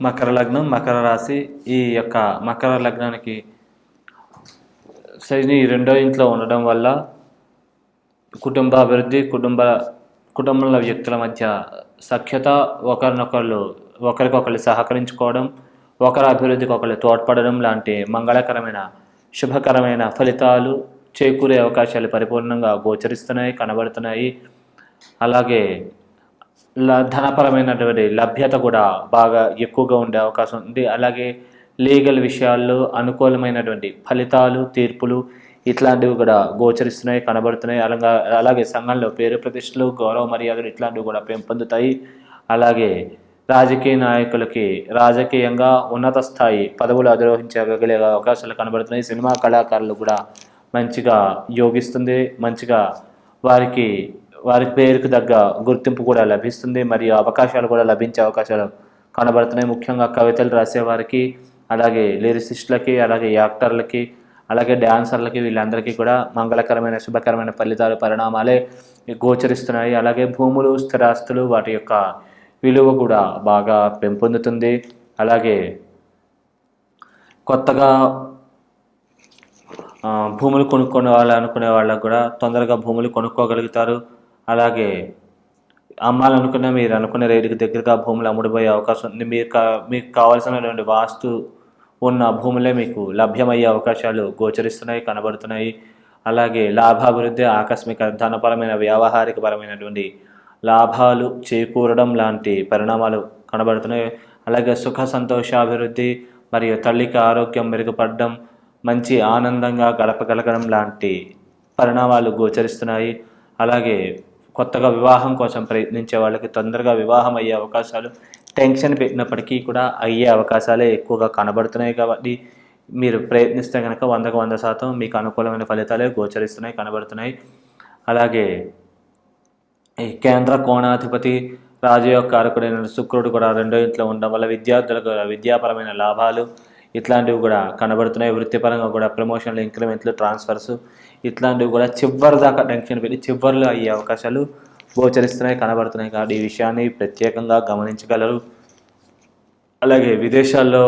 మకర లగ్నం మకర రాశి ఈ యొక్క మకర లగ్నానికి శని రెండో ఇంట్లో ఉండడం వల్ల కుటుంబ అభివృద్ధి కుటుంబ కుటుంబంలో వ్యక్తుల మధ్య సఖ్యత ఒకరినొకళ్ళు ఒకరికొకరు సహకరించుకోవడం ఒకరి అభివృద్ధికి ఒకరు తోడ్పడడం లాంటి మంగళకరమైన శుభకరమైన ఫలితాలు చేకూరే అవకాశాలు పరిపూర్ణంగా గోచరిస్తున్నాయి కనబడుతున్నాయి. అలాగే ధనపరమైనటువంటి లభ్యత కూడా బాగా ఎక్కువగా ఉండే అవకాశం ఉంది. అలాగే లీగల్ విషయాల్లో అనుకూలమైనటువంటి ఫలితాలు తీర్పులు ఇట్లాంటివి కూడా గోచరిస్తున్నాయి కనబడుతున్నాయి. అలాగే అలాగే సంఘంలో పేరు ప్రతిష్టలు గౌరవ మర్యాదలు ఇట్లాంటివి కూడా పెంపొందుతాయి. అలాగే రాజకీయ నాయకులకి రాజకీయంగా ఉన్నత స్థాయి పదవులు అధిరోహించగలిగే అవకాశాలు కనబడుతున్నాయి. సినిమా కళాకారులు కూడా మంచిగా యోగిస్తుంది. మంచిగా వారికి వారి పేరుకు తగ్గ గుర్తింపు కూడా లభిస్తుంది. మరియు అవకాశాలు కూడా లభించే అవకాశాలు కనబడుతున్నాయి. ముఖ్యంగా కవితలు రాసేవారికి అలాగే లిరిసిస్టులకి అలాగే యాక్టర్లకి అలాగే డ్యాన్సర్లకి వీళ్ళందరికీ కూడా మంగళకరమైన శుభకరమైన ఫలితాలు పరిణామాలే గోచరిస్తున్నాయి. అలాగే భూములు స్థిరాస్తులు వాటి యొక్క విలువ కూడా బాగా పెంపొందుతుంది. అలాగే కొత్తగా భూములు కొనుక్కునే వాళ్ళు అనుకునే వాళ్ళకు కూడా తొందరగా భూములు కొనుక్కోగలుగుతారు. అలాగే అమ్మాలనుకున్న మీరు అనుకునే రేటుకి దగ్గరగా భూములు అమ్ముడుపోయే అవకాశం ఉంది. మీరు కా మీకు కావాల్సినటువంటి వాస్తు ఉన్న భూములే మీకు లభ్యమయ్యే అవకాశాలు గోచరిస్తున్నాయి కనబడుతున్నాయి. అలాగే లాభాభివృద్ధి ఆకస్మిక ధనపరమైన వ్యావహారిక పరమైనటువంటి లాభాలు చేకూరడం లాంటి పరిణామాలు కనబడుతున్నాయి. అలాగే సుఖ సంతోషాభివృద్ధి మరియు తల్లికి ఆరోగ్యం మెరుగుపడడం మంచి ఆనందంగా గడపగలగడం లాంటి పరిణామాలు గోచరిస్తున్నాయి. అలాగే కొత్తగా వివాహం కోసం ప్రయత్నించే వాళ్ళకి తొందరగా వివాహం అయ్యే అవకాశాలు టెన్షన్ పెట్టినప్పటికీ కూడా అయ్యే అవకాశాలే ఎక్కువగా కనబడుతున్నాయి కాబట్టి మీరు ప్రయత్నిస్తే కనుక వందకు వంద శాతం మీకు అనుకూలమైన ఫలితాలే గోచరిస్తున్నాయి కనబడుతున్నాయి. అలాగే ఈ కేంద్ర కోణాధిపతి రాజయోగ కారకుడైన శుక్రుడు కూడా రెండో ఇంట్లో ఉండడం వల్ల విద్యార్థులకు విద్యాపరమైన లాభాలు ఇట్లాంటివి కూడా కనబడుతున్నాయి. వృత్తిపరంగా కూడా ప్రమోషన్లు ఇంక్రిమెంట్లు ట్రాన్స్ఫర్స్ ఇట్లాంటివి కూడా చివరి దాకా టెన్షన్ పెట్టి చివరిలో అయ్యే అవకాశాలు గోచరిస్తున్నాయి కనబడుతున్నాయి. కాబట్టి ఈ విషయాన్ని ప్రత్యేకంగా గమనించగలరు. అలాగే విదేశాల్లో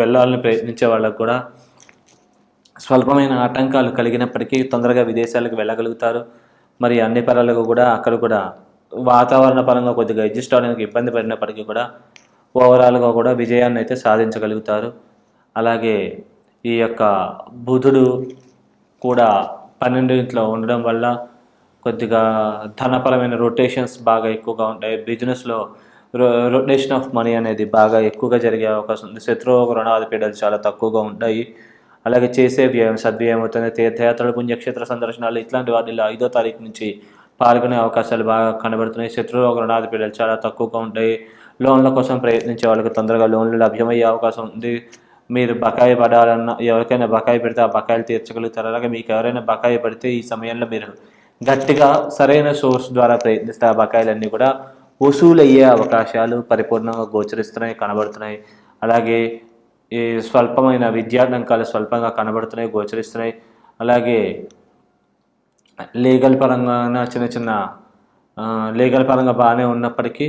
వెళ్ళాలని ప్రయత్నించే వాళ్ళకు కూడా స్వల్పమైన ఆటంకాలు కలిగినప్పటికీ తొందరగా విదేశాలకు వెళ్ళగలుగుతారు. మరి అన్ని పరాలకు కూడా అక్కడ కూడా వాతావరణ పరంగా కొద్దిగా అడ్జస్ట్ అవడానికి ఇబ్బంది పడినప్పటికీ కూడా ఓవరాల్గా కూడా విజయాన్ని అయితే సాధించగలుగుతారు. అలాగే ఈ యొక్క బుధుడు కూడా పన్నెండింట్లో ఉండడం వల్ల కొద్దిగా ధనపరమైన రొటేషన్స్ బాగా ఎక్కువగా ఉంటాయి. బిజినెస్లో రొటేషన్ ఆఫ్ మనీ అనేది బాగా ఎక్కువగా జరిగే అవకాశం ఉంది. శత్రువు రుణాది పీడలు చాలా తక్కువగా ఉంటాయి. అలాగే చేసే వ్యయం సద్వ్యయం అవుతుంది. తీర్థయాత్రలు పుణ్యక్షేత్ర సందర్శనాలు ఇట్లాంటి వాటిలో ఐదో తారీఖు నుంచి పాల్గొనే అవకాశాలు బాగా కనబడుతున్నాయి. శత్రువు రుణాది పీడలు చాలా తక్కువగా ఉంటాయి. లోన్ల కోసం ప్రయత్నించే వాళ్ళకి తొందరగా లోన్లు లభ్యమయ్యే అవకాశం ఉంది. మీరు బకాయి పడాలన్న ఎవరికైనా బకాయి పెడితే ఆ బకాయిలు తీర్చగలుగుతారు. అలాగే మీకు ఎవరైనా బకాయి పడితే ఈ సమయంలో మీరు గట్టిగా సరైన సోర్స్ ద్వారా ప్రయత్నిస్తే ఆ బకాయిలన్నీ కూడా వసూలయ్యే అవకాశాలు పరిపూర్ణంగా గోచరిస్తున్నాయి కనబడుతున్నాయి. అలాగే ఈ స్వల్పమైన విద్యాటంకాలు స్వల్పంగా కనబడుతున్నాయి గోచరిస్తున్నాయి. అలాగే లీగల్ పరంగా చిన్న చిన్న లీగల్ పరంగా బాగానే ఉన్నప్పటికీ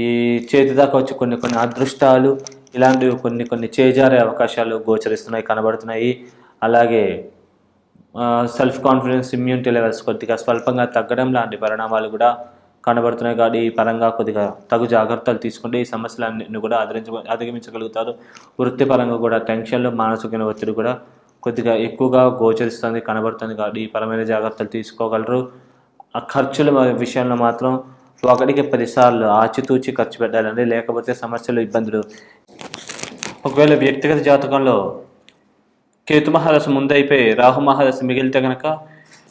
ఈ చేతి దాకా వచ్చి కొన్ని కొన్ని అదృష్టాలు ఇలాంటివి కొన్ని కొన్ని చేజారే అవకాశాలు గోచరిస్తున్నాయి కనబడుతున్నాయి. అలాగే సెల్ఫ్ కాన్ఫిడెన్స్ ఇమ్యూనిటీ లెవెల్స్ కొద్దిగా స్వల్పంగా తగ్గడం లాంటి పరిణామాలు కూడా కనబడుతున్నాయి. కాబట్టి ఈ పరంగా కొద్దిగా తగు జాగ్రత్తలు తీసుకుంటే ఈ సమస్యలన్నింటిని కూడా అధిరించ అధిగమించగలుగుతారు. వృత్తిపరంగా కూడా టెన్షన్లు మానసిక ఒత్తిడి కూడా కొద్దిగా ఎక్కువగా గోచరిస్తుంది కనబడుతుంది. కాబట్టి ఈ పరమైన జాగ్రత్తలు తీసుకోగలరు. ఆ ఖర్చుల విషయంలో మాత్రం ఒకటికి పదిసార్లు ఆచితూచి ఖర్చు పెట్టాలండి లేకపోతే సమస్యలు ఇబ్బందులు. ఒకవేళ వ్యక్తిగత జాతకంలో కేతు మహాదశ ముందైపోయి రాహు మహాదశ మిగిలితే కనుక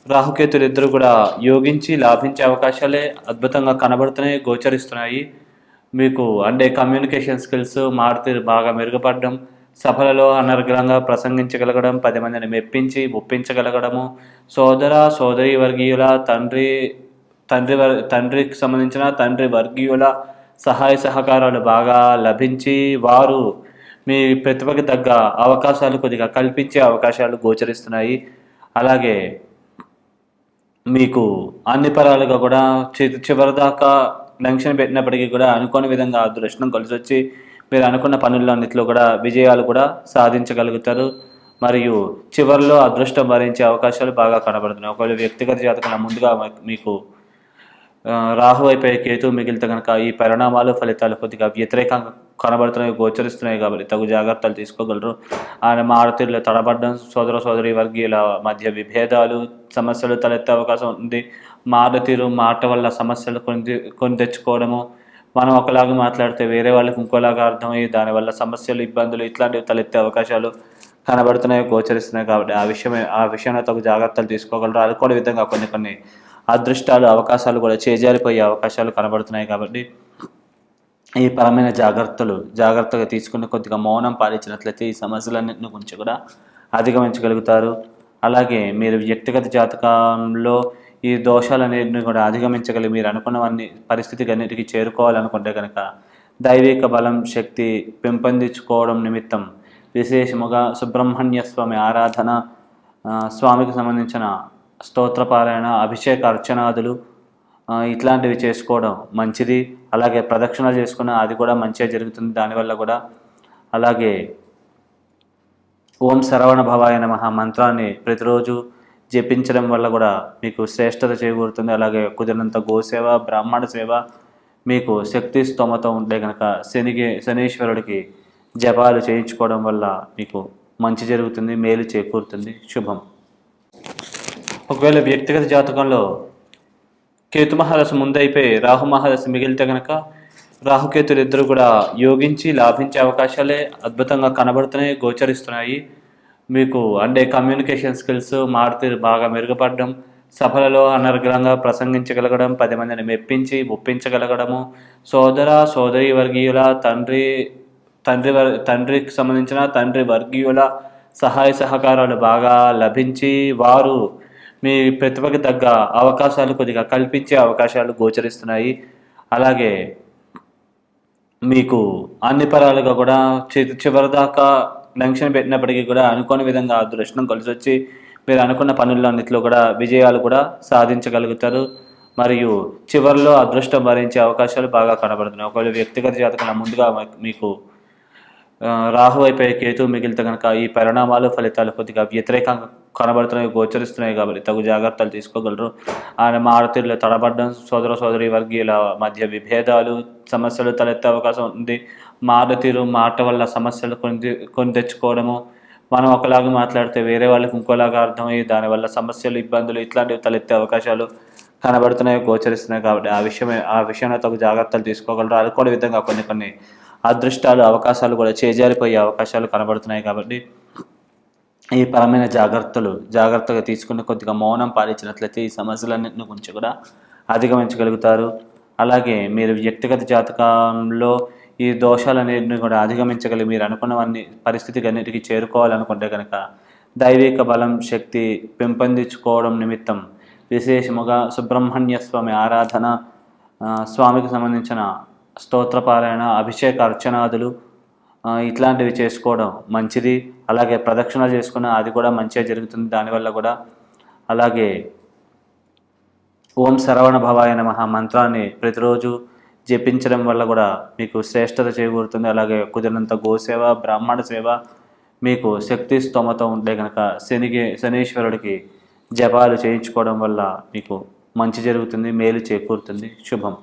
రాహుకేతులు ఇద్దరు కూడా యోగించి లాభించే అవకాశాలే అద్భుతంగా కనబడుతున్నాయి గోచరిస్తున్నాయి. మీకు అంటే కమ్యూనికేషన్ స్కిల్స్ మారుతీరు బాగా మెరుగుపడడం సభలలో అనర్గళంగా ప్రసంగించగలగడం పది మందిని మెప్పించి ఒప్పించగలగడము. సోదర సోదరి వర్గీయుల తండ్రి తండ్రి తండ్రికి సంబంధించిన తండ్రి వర్గీయుల సహాయ సహకారాలు బాగా లభించి వారు మీ ప్రతిభకి తగ్గ అవకాశాలు కొద్దిగా కల్పించే అవకాశాలు గోచరిస్తున్నాయి. అలాగే మీకు అన్ని పరాలుగా కూడా చి చివరిదాకా టెన్షన్ పెట్టినప్పటికీ కూడా అనుకోని విధంగా అదృష్టం కలిసి వచ్చి మీరు అనుకున్న పనులన్నింటిలో కూడా విజయాలు కూడా సాధించగలుగుతారు. మరియు చివరిలో అదృష్టం భరించే అవకాశాలు బాగా కనబడుతున్నాయి. ఒకవేళ వ్యక్తిగత జాతకంలో ముందుగా మీకు రాహు అయిపోయే కేతు మిగిలితే కనుక ఈ పరిణామాలు ఫలితాలు కొద్దిగా వ్యతిరేకంగా కనబడుతున్నాయి గోచరిస్తున్నాయి కాబట్టి తగు జాగ్రత్తలు తీసుకోగలరు. ఆయన మారుతీరులో తడబడ్డం సోదర సోదరి వర్గీయుల మధ్య విభేదాలు సమస్యలు తలెత్తే అవకాశం ఉంది. మారుతీరు మాట వల్ల సమస్యలు కొని కొని తెచ్చుకోవడము మనం ఒకలాగా మాట్లాడితే వేరే వాళ్ళకి ఇంకోలాగా అర్థమయ్యి దానివల్ల సమస్యలు ఇబ్బందులు ఇట్లాంటివి తలెత్తే అవకాశాలు కనబడుతున్నాయి గోచరిస్తున్నాయి కాబట్టి ఆ విషయమే ఆ విషయంలో తగు జాగ్రత్తలు తీసుకోగలరు. అది కూడా విధంగా కొన్ని కొన్ని అదృష్టాలు అవకాశాలు కూడా చేజారిపోయే అవకాశాలు కనబడుతున్నాయి కాబట్టి ఈ పరమైన జాగ్రత్తలు జాగ్రత్తగా తీసుకుని కొద్దిగా మౌనం పాలించినట్లయితే ఈ సమస్యలన్నింటిని గురించి కూడా అధిగమించగలుగుతారు. అలాగే మీరు వ్యక్తిగత జాతకంలో ఈ దోషాలన్నింటిని కూడా అధిగమించగలిగి మీరు అనుకున్నవన్నీ పరిస్థితికి అన్నిటికీ చేరుకోవాలనుకుంటే కనుక దైవిక బలం శక్తి పెంపొందించుకోవడం నిమిత్తం విశేషముగా సుబ్రహ్మణ్య స్వామి ఆరాధన స్వామికి సంబంధించిన స్తోత్రపారాయణ అభిషేక అర్చనాదులు ఇట్లాంటివి చేసుకోవడం మంచిది. అలాగే ప్రదక్షిణలు చేసుకున్న అది కూడా మంచిగా జరుగుతుంది. దానివల్ల కూడా అలాగే ఓం శరవణ భవాయ నమ మంత్రాన్ని ప్రతిరోజు జపించడం వల్ల కూడా మీకు శ్రేష్టత చేకూరుతుంది. అలాగే కుదిరినంత గోసేవ బ్రాహ్మణ సేవ మీకు శక్తి స్తోమత ఉంటే కనుక శని శనీశ్వరుడికి జపాలు చేయించుకోవడం వల్ల మీకు మంచి జరుగుతుంది మేలు చేకూరుతుంది. శుభం. ఒకవేళ వ్యక్తిగత జాతకంలో కేతు మహాదశ ముందైపోయి రాహు మహాదశ మిగిలితే కనుక రాహుకేతులు ఇద్దరు కూడా యోగించి లాభించే అవకాశాలే అద్భుతంగా కనబడుతున్నాయి గోచరిస్తున్నాయి. మీకు అంటే కమ్యూనికేషన్ స్కిల్స్ మారుతీరు బాగా మెరుగుపడడం సభలలో అనర్గళంగా ప్రసంగించగలగడం పది మందిని మెప్పించి ఒప్పించగలగడము. సోదర సోదరి వర్గీయుల తండ్రి తండ్రి వర్ తండ్రికి సంబంధించిన తండ్రి వర్గీయుల సహాయ సహకారాలు బాగా లభించి వారు మీ ప్రతిభకి తగ్గ అవకాశాలు కొద్దిగా కల్పించే అవకాశాలు గోచరిస్తున్నాయి. అలాగే మీకు అన్ని పరాలుగా కూడా చి- చివరిదాకా టెన్షన్ పెట్టినప్పటికీ కూడా అనుకోని విధంగా అదృష్టం కలిసి వచ్చి మీరు అనుకున్న పనులన్నింటిలో కూడా విజయాలు కూడా సాధించగలుగుతారు. మరియు చివరిలో అదృష్టం భరించే అవకాశాలు బాగా కనబడుతున్నాయి. ఒకవేళ వ్యక్తిగత జాతకంలో ముందుగా మీకు రాహు అయిపోయి కేతు మిగిలితే కనుక ఈ పరిణామాలు ఫలితాలు కొద్దిగా వ్యతిరేకంగా కనబడుతున్నాయి గోచరిస్తున్నాయి కాబట్టి తగు జాగ్రత్తలు తీసుకోగలరు. ఆయన మారుతీరులో తడబడ్డం సోదర సోదరి వర్గీయుల మధ్య విభేదాలు సమస్యలు తలెత్తే అవకాశం ఉంది. మారుతీరు మాట వల్ల సమస్యలు కొని కొని తెచ్చుకోవడము. మనం ఒకలాగా మాట్లాడితే వేరే వాళ్ళకి ఇంకోలాగా అర్థమయ్యి దానివల్ల సమస్యలు ఇబ్బందులు ఇట్లాంటివి తలెత్తే అవకాశాలు కనబడుతున్నాయి గోచరిస్తున్నాయి కాబట్టి ఆ విషయమే ఆ విషయంలో తగు జాగ్రత్తలు తీసుకోగలరు. అనుకోని విధంగా కొన్ని కొన్ని అదృష్టాలు అవకాశాలు కూడా చేజారిపోయే అవకాశాలు కనబడుతున్నాయి కాబట్టి ఈ పరమైన జాగ్రత్తలు జాగ్రత్తగా తీసుకుని కొద్దిగా మౌనం పాలించినట్లయితే ఈ సమస్యలన్నింటిని గురించి కూడా అధిగమించగలుగుతారు. అలాగే మీరు వ్యక్తిగత జాతకంలో ఈ దోషాలన్నింటినీ కూడా అధిగమించగలిగి మీరు అనుకున్నవన్నీ పరిస్థితికి అన్నిటికీ చేరుకోవాలనుకుంటే కనుక దైవిక బలం శక్తి పెంపొందించుకోవడం నిమిత్తం విశేషముగా సుబ్రహ్మణ్య స్వామి ఆరాధన స్వామికి సంబంధించిన స్తోత్రపారాయణ అభిషేక అర్చనాదులు ఇట్లాంటివి చేసుకోవడం మంచిది. అలాగే ప్రదక్షిణ చేసుకున్న అది కూడా మంచిగా జరుగుతుంది. దానివల్ల కూడా అలాగే ఓం శరవణ భవాయ నమ మంత్రాన్ని ప్రతిరోజు జపించడం వల్ల కూడా మీకు శ్రేష్టత చేకూరుతుంది. అలాగే కుదిరినంత గోసేవ బ్రాహ్మణ సేవ మీకు శక్తి స్తోమత ఉంటే కనుక శనికి శనీశ్వరుడికి జపాలు చేయించుకోవడం వల్ల మీకు మంచి జరుగుతుంది మేలు చేకూరుతుంది. శుభం.